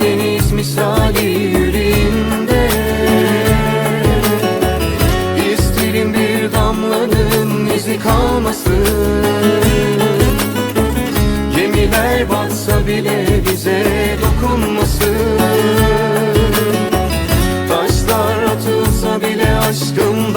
Deniz misali yüreğimde. İsterim bir damlanın izi kalmasın Gemiler batsa bile bize dokunmasın Taşlar atılsa bile aşkım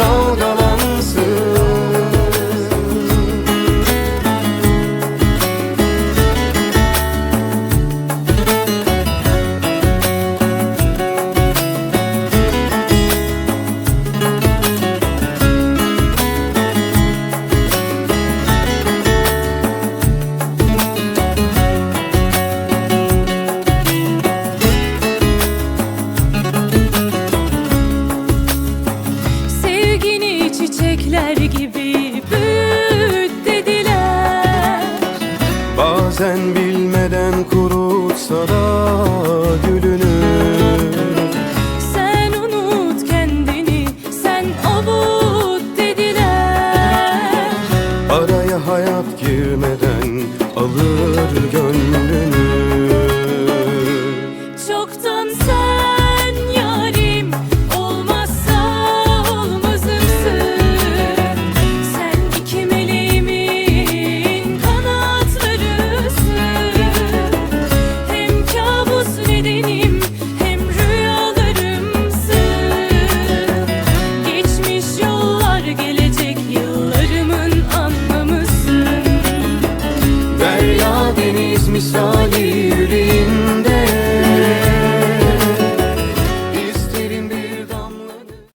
Bazen bilmeden kurutsa da gülünü Sen unut kendini sen avut dediler. Araya hayat girmeden alır misali yüreğim